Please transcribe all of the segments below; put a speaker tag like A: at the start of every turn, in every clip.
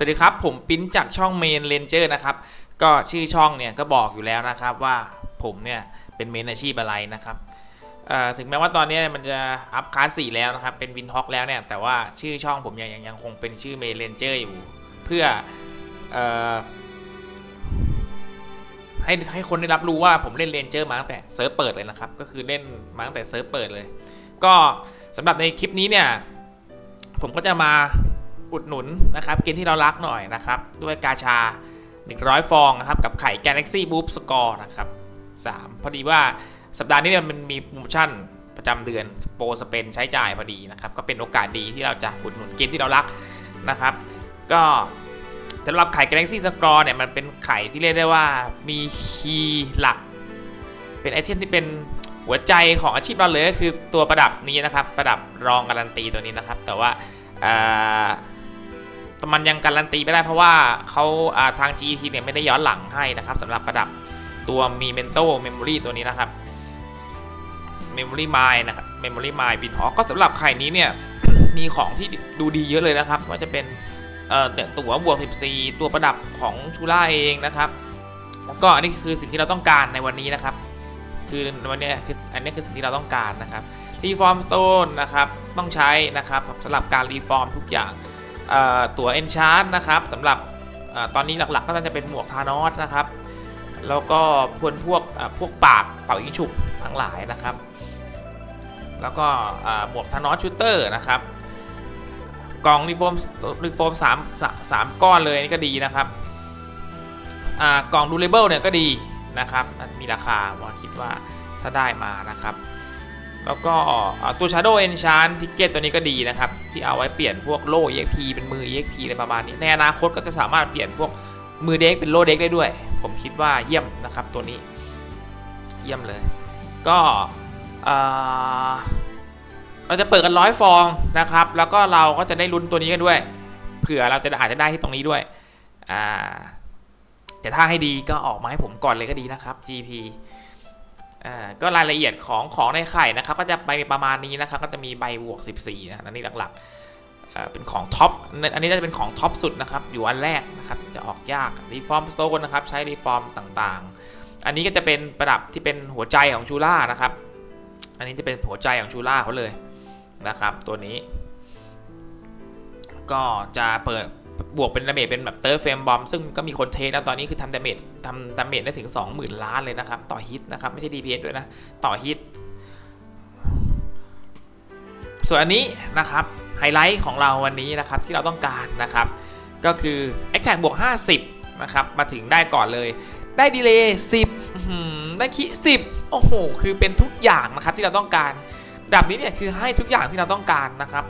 A: สวัสดีครับ ผมปิ้นจากช่องเมนเลนเจอร์นะครับ ก็ชื่อช่องเนี่ยก็บอกอยู่แล้วนะครับว่าผมเนี่ยเป็นเมนอาชีพอะไรนะครับถึงแม้ว่าตอนนี้มันจะอัพคลาสสี่แล้วนะครับ เป็นวินท็อกแล้วเนี่ย แต่ว่าชื่อช่องผมยังยังยังคงเป็นชื่อเมนเลนเจอร์อยู่ เพื่ออให้ให้คนได้รับรู้ว่าผมเล่นเลนเจอร์มาตั้งแต่เซิร์ฟเปิดเลยนะครับ ก็คือเล่นมาตั้งแต่เซิร์ฟเปิดเลย ก็สำหรับในคลิปนี้เนี่ย ผมก็จะมา อุดหนุนนะครับเกมที่เรารักหน่อยนะครับ ด้วยกาชา 100 ฟองนะครับ กับไข่ Galaxy Boost Score นะครับ 3 พอดีว่าสัปดาห์นี้มันมีโปรโมชั่นประจำเดือนโปรสเปนใช้จ่ายพอดีนะครับ ก็เป็นโอกาสดีที่เราจะอุดหนุนเกมที่เรารักนะครับ ก็สำหรับไข่ Galaxy Score เนี่ยมันเป็นไข่ที่เรียกได้ว่ามีคีย์หลัก เป็นไอเทมที่เป็นหัวใจของอาชีพเราเลยก็คือตัวประดับนี้นะครับ ประดับรองการันตีตัวนี้นะครับ แต่ว่า อ่มันยังการันตีไม่ได้เพราะว่าเขาาทาง GT เนี่ยไม่ได้ย้อนหลังให้นะครับสำหรับประดับตัวมี Mento Memory ตัวนี้นะครับ Memory Mine นะครับ Memory Mine บินหอก็สำหรับไข่นี้เนี่ยมีของที่ดูดีเยอะเลยนะครับว่าจะเป็นตัวบวก 14 ตัวประดับของชูล่าเองนะครับ แล้วก็อันนี้คือสิ่งที่เราต้องการในวันนี้นะครับ คือวันนี้คืออันนี้คือสิ่งที่เราต้องการนะครับรีฟอร์มสโตนนะครับต้องใช้นะครับสำหรับการรีฟอร์มทุกอย่าง ตัวเอนชาร์ดนะครับสำหรับอตอนนี้หลักๆก็น่าจะเป็นหมวกทานอสนะครับ แล้วก็พวกพวกพวกปากเป่ายิงฉุบทั้งหลายนะครับ แล้วก็หมวกทานอสชูเตอร์นะครับกล่องรีฟอร์มรีฟอร์มสามสามก้อนเลยนี่ก็ดีนะครับกล่องดูเลเบิลเนี่ยก็ดีนะครับ มีราคาว่าคิดว่าถ้าได้มานะครับ แล้วก็ตัว Shadow Enchant Ticket ตัวนี้ก็ดีนะครับ ที่เอาไว้เปลี่ยนพวกโล่ EXP เป็นมือ EXP อะไรประมาณนี้ ในอนาคตก็จะสามารถเปลี่ยนพวกมือเด็กเป็นโล่เด็กได้ด้วย ผมคิดว่าเยี่ยมนะครับตัวนี้ เยี่ยมเลย ก็เราจะเปิดกันร้อยฟองนะครับ แล้วก็เราก็จะได้ลุ้นตัวนี้กันด้วย เผื่อเราจะอาจจะได้ที่ตรงนี้ด้วยอ่าแต่ถ้าให้ดีก็ออกมาให้ผมก่อนเลยก็ดีนะครับ GT อ่าก็รายละเอียดของของในไข่นะครับก็จะไปประมาณนี้นะครับก็จะมีใบบวก 14นะอันนี้หลักๆอ่าเป็นของท็อปอันนี้จะเป็นของท็อปสุดนะครับอยู่อันแรกนะครับจะออกยากรีฟอร์มสโตนนะครับใช้รีฟอร์มต่างๆ อันนี้ก็จะเป็นประดับที่เป็นหัวใจของชูล่านะครับอันนี้จะเป็นหัวใจของชูล่าเขาเลยนะครับตัวนี้ ก็จะเปิด บวกเป็นดาเมจเป็นแบบเตอร์เฟมบอมซึ่งก็มีคนเทสนะตอนนี้คือทำดาเมจทำดาเมจได้ถึง 20,000 ล้านเลยนะครับ ต่อฮิตนะครับ ไม่ใช่ DPS ด้วยนะ ต่อฮิต ส่วนอันนี้นะครับ ไฮไลท์ของเราวันนี้นะครับ ที่เราต้องการนะครับ ก็คือ a t t a c k บวก 50 นะครับ มาถึงได้ก่อนเลย ได้ดีเลย์10 ได้คิ10 โอ้โห คือเป็นทุกอย่างนะครับที่เราต้องการดับนี้เนี่ยคือให้ทุกอย่างที่เราต้องการนะครับ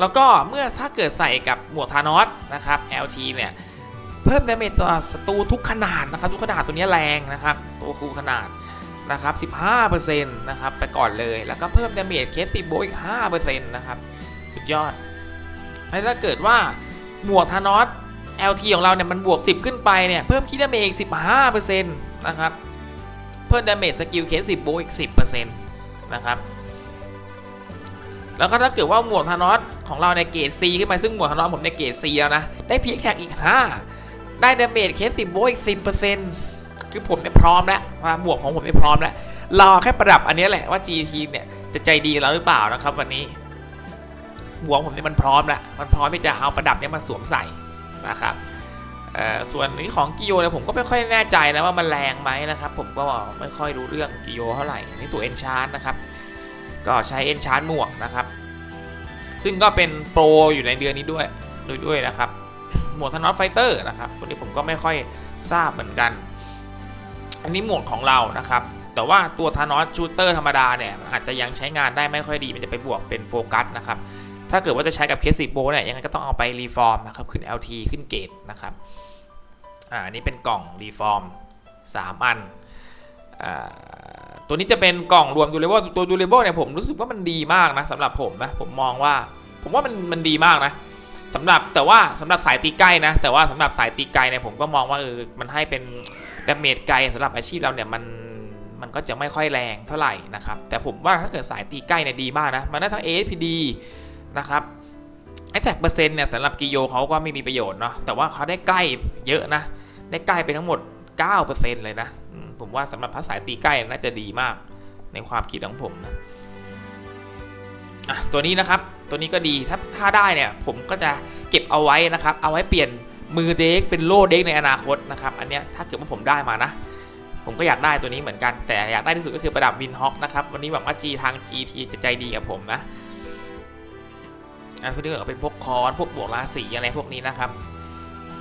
A: แล้วก็เมื่อถ้าเกิดใส่กับหมวกทานอสนะครับ LT เนี่ยเพิ่มดาเมจต่อศัตรูทุกขนาดนะครับ ทุกขนาดตัวนี้แรงนะครับ ตัวคูขนาดนะครับ 15%นะครับไปก่อนเลยแล้วก็เพิ่มดาเมจเคสซีโบอีก 5%นะครับ สุดยอดแล้วถ้าเกิดว่าหมวกทานอส LT ของเราเนี่ยมันบวก 10 ขึ้นไปเนี่ยเพิ่มคิดดาเมจอีก 15%นะครับเพิ่มดาเมจสกิลเคสซีโบอีก 10%นะครับแล้วก็ถ้าเกิดว่าหมวกธานอส ของเราในเกรด C ขึ้นมาซึ่งหมวกธานอสผมในเกรด C แล้วนะ ได้พีคแท็กอีก 5 ได้ดาเมจเคสสิบโบอีก10%คือผมเนี่ยพร้อมแล้วว่าหมวกของผมเนี่ยพร้อมแล้วรอแค่ประดับอันนี้แหละว่า GT เนี่ยจะใจดีเราหรือเปล่านะครับวันนี้หมวกผมเนี่ยมันพร้อมแล้วมันพร้อมที่จะเอาประดับเนี้มาสวมใส่นะครับส่วนนี้ของกิโยเนี่ยผมก็ไม่ค่อยแน่ใจนะว่ามันแรงไหมนะครับผมก็ไม่ค่อยรู้เรื่องกิโยเท่าไหร่นนี้ตัวเอนชานนะครับก็ใช้เอนชานหมวกนะครับ ซึ่งก็เป็นโปรอยู่ในเดือนนี้ด้วยด้วยด้วยนะครับหมวกธนอตไฟเตอร์นะครับตัวนี้ผมก็ไม่ค่อยทราบเหมือนกัน อันนี้หมวกของเรานะครับแต่ว่าตัวธนอสชูเตอร์ธรรมดาเนี่ยอาจจะยังใช้งานได้ไม่ค่อยดี มันจะไปบวกเป็นโฟกัสนะครับถ้าเกิดว่าจะใช้กับเคสสิโบเนี่ยยังไงก็ต้องเอาไปรีฟอร์มนะครับขึ้น LT ขึ้นเกรดนะครับอ่าอันนี้เป็นกล่องรีฟอร์ม3อันอ่า ตัวนี้จะเป็นกล่องรวมดูเลเวลตัวดูเลเวลเนี่ยผมรู้สึกว่ามันดีมากนะสำหรับผมนะผมมองว่า ผมว่ามันมันดีมากนะสำหรับแต่ว่าสำหรับสายตีใกล้นะ แต่ว่าสำหรับสายตีไกลเนี่ยผมก็มองว่าเออมันให้เป็นดาเมจไกลสำหรับอาชีพเราเนี่ยมันมันก็จะไม่ค่อยแรงเท่าไหร่นะครับ แต่ผมว่าถ้าเกิดสายตีใกล้เนี่ยดีมากนะ มันได้ทั้ง ASPD นะครับไอแท็กเปอร์เซ็นต์เนี่ยสำหรับกิโยเขาก็ไม่มีประโยชน์เนาะแต่ว่าเขาได้ใกล้เยอะนะ ได้ใกล้ไปทั้งหมด 9%เลยนะ ผมว่าสำหรับพระสายตีใกล้น่าจะดีมากในความคิดของผมนะตัวนี้นะครับตัวนี้ก็ดีถ้าถ้าได้เนี่ยผมก็จะเก็บเอาไว้นะครับ เอาไว้เปลี่ยนมือเด็กเป็นโล่เด็กในอนาคตนะครับ อันเนี้ยถ้าเกิดว่าผมได้มานะ ผมก็อยากได้ตัวนี้เหมือนกัน แต่อยากได้ที่สุดก็คือประดับวินฮอกนะครับ วันนี้หวังว่า G ทาง GT จะใจดีกับผมนะอันนี้ก็เป็นพวกคอนพวกบวกราศีอะไรพวกนี้นะครับ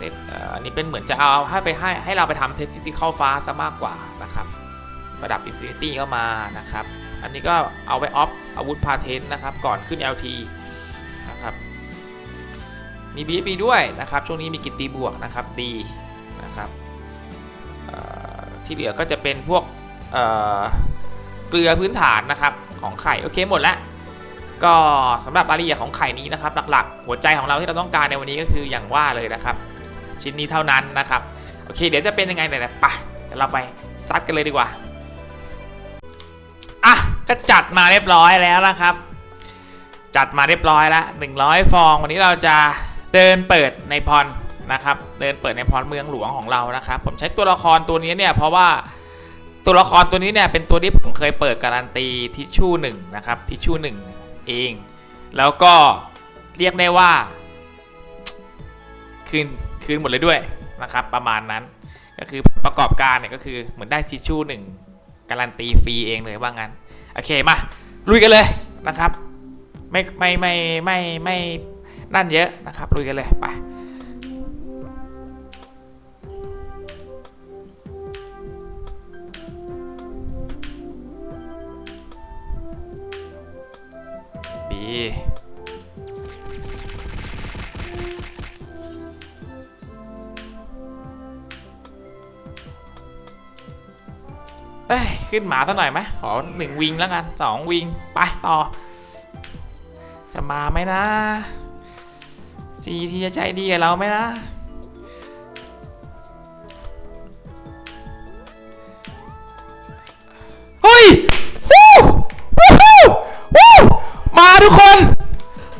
A: เสร็จเอ่ออันนี้เป็นเหมือนจะเอาให้ไปให้ให้เราไปทำเทสฟิสิกอลฟ้าซะมากกว่านะครับ ระดับอินฟินิตี้ก็มานะครับ อันนี้ก็เอาไว้ออฟอาวุธพาเทนนะครับ ก่อนขึ้น LT นะครับ มี BFB ด้วยนะครับ ช่วงนี้มีกิตตีบวกนะครับดีนะครับที่เหลือก็จะเป็นพวกเอ่อเกลือพื้นฐานนะครับของไข่โอเคหมดแล้วก็สำหรับรายละเอียดของไข่นี้นะครับ หลักๆ หัวใจของเราที่เราต้องการในวันนี้ก็คืออย่างว่าเลยนะครับ ชิ้นนี้เท่านั้นนะครับ โอเค เดี๋ยวจะเป็นยังไงเนี่ยนะไปเดี๋ยวเราไปซัดกันเลยดีกว่า อะ ก็จัดมาเรียบร้อยแล้วนะครับ จัดมาเรียบร้อยแล้ว100 ฟอง วันนี้เราจะเดินเปิดในพรนะครับ เดินเปิดในพรเมืองหลวงของเรานะครับ ผมใช้ตัวละครตัวนี้เนี่ยเพราะว่าตัวละครตัวนี้เนี่ยเป็นตัวที่ผมเคยเปิดการันตีทิชชู่หนึ่งนะครับทิชชู่หนึ่งเอง แล้วก็เรียกได้ว่าคืน คืนหมดเลยด้วยนะครับ ประมาณนั้น ก็คือประกอบการเนี่ยก็คือเหมือนได้ทิชชู่หนึ่งการันตีฟรีเองเลยว่างั้น โอเคมาลุยกันเลยนะครับ ไม่ไม่ไม่ไม่ไม่นั่นเยอะนะครับลุยกันเลยไปบี ขึ้นหมาสักหน่อยไหมขอหนึ่งวิงแล้วกันสองวิงไปต่อ จะมาไหมนะจีทีจะใจดีกับเราไหมนะเฮ้ยวู้วู้ฮู้วู้มาทุกคน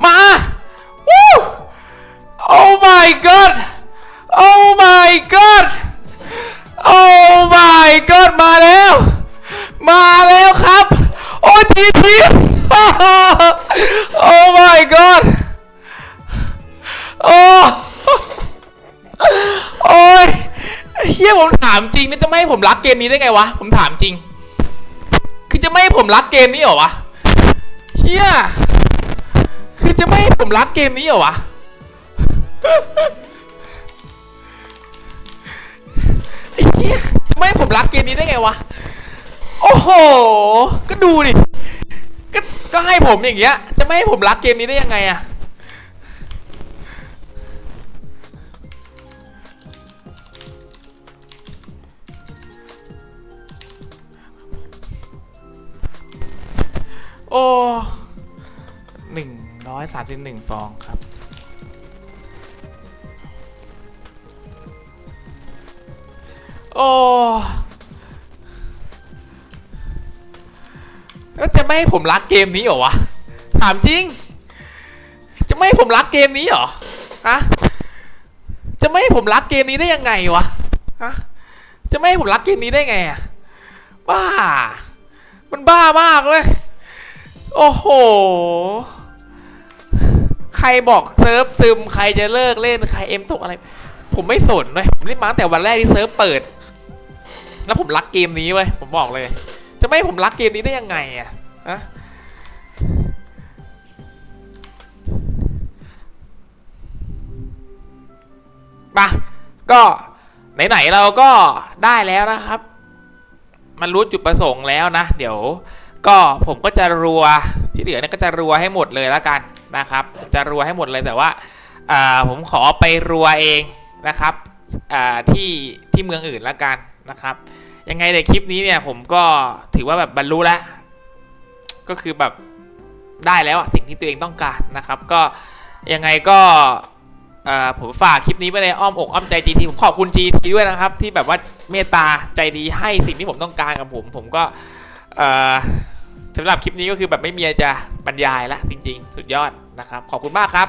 A: มาวู้ Oh my god Oh my god Oh my god มาแล้ว มาแล้วครับ โอ้ทีที Oh my god โอ้โอ้ยเฮียผมถามจริงนี่จะไม่ให้ผมรักเกมนี้ได้ไงวะ ผมถามจริง คือจะไม่ให้ผมรักเกมนี้เหรอวะเฮียคือจะไม่ให้ผมรักเกมนี้เหรอวะไอ้เหี้ยจะไม่ให้ผมรักเกมนี้ได้ไงวะ โอ้โห ก็ดูดิ ก็ก็ให้ผมอย่างเงี้ย จะไม่ให้ผมรักเกมนี้ได้ยังไงอะโอ้หนึ่งร้อยสามสิบหนึ่งฟองครับ โอ้ แล้วจะไม่ให้ผมรักเกมนี้เหรอวะ ถามจริง จะไม่ให้ผมรักเกมนี้เหรอฮะจะไม่ให้ผมรักเกมนี้ได้ยังไงวะฮะจะไม่ให้ผมรักเกมนี้ได้ไงอะบ้า มันบ้ามากเลย โอ้โห ใครบอกเซิร์ฟซึมใครจะเลิกเล่นใครเอ็มตกอะไร ผมไม่สนเลยผมเล่นมาตั้งแต่วันแรกที่เซิร์ฟเปิด แล้วผมรักเกมนี้เว้ยผมบอกเลย จะไม่ให้ผมรักเกมนี้ได้ยังไงอะฮะมาก็ไหนๆเราก็ได้แล้วนะครับ มันรู้จุดประสงค์แล้วนะ เดี๋ยวก็ผมก็จะรัวที่เหลือเนี่ยก็จะรัวให้หมดเลยแล้วกันนะครับ จะรัวให้หมดเลยแต่ว่าาผมขอไปรัวเองนะครับที่ที่เมืองอื่นแล้วกันนะครับ ยังไงในคลิปนี้เนี่ยผมก็ถือว่าแบบบรรลุแล้ว ก็คือแบบได้แล้วสิ่งที่ตัวเองต้องการนะครับ ก็ยังไงก็ผมฝากคลิปนี้ไว้ในอ้อมอกอ้อมใจ GT ผมขอบคุณ GT ด้วยนะครับ ที่แบบว่าเมตตาใจดีให้สิ่งที่ผมต้องการกับผม ผมก็สำหรับคลิปนี้ก็คือแบบไม่มีจะบรรยายละจริง ๆ สุดยอดนะครับ ขอบคุณมากครับ